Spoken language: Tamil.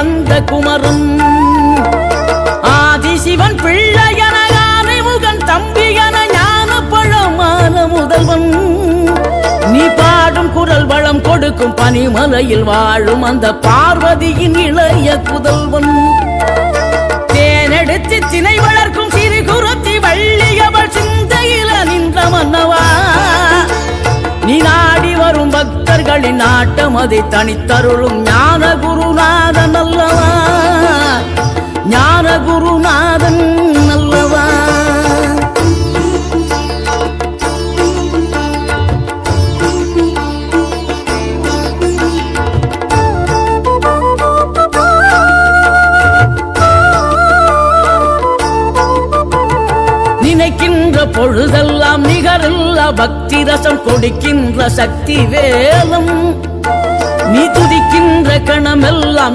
வந்த குமரன் ஆதிசிவன் பிள்ளையன முகன் தம்பியன ஞான பழமான முதல்வன். நீ பாடும் குரல் வளம் கொடுக்கும் பனிமலையில் வாழும் அந்த பார்வதியின் இளைய புதல்வன். தேனெடுத்து திணை வளர்க்கும் சிறு குரத்தி வள்ளியவள் சிந்தையில நின்ற மன்னவா. நீ நாடி வரும் பக்தர்களின் நாட்டம் அதை தனித்தருளும் ஞான குருநாத நினைக்கின்ற பொழுதெல்லாம் நிகரில்லா பக்தி ரசம் கொடுக்கின்ற சக்தி வேலம். நீ துதிக்கின்ற கணமெல்லாம்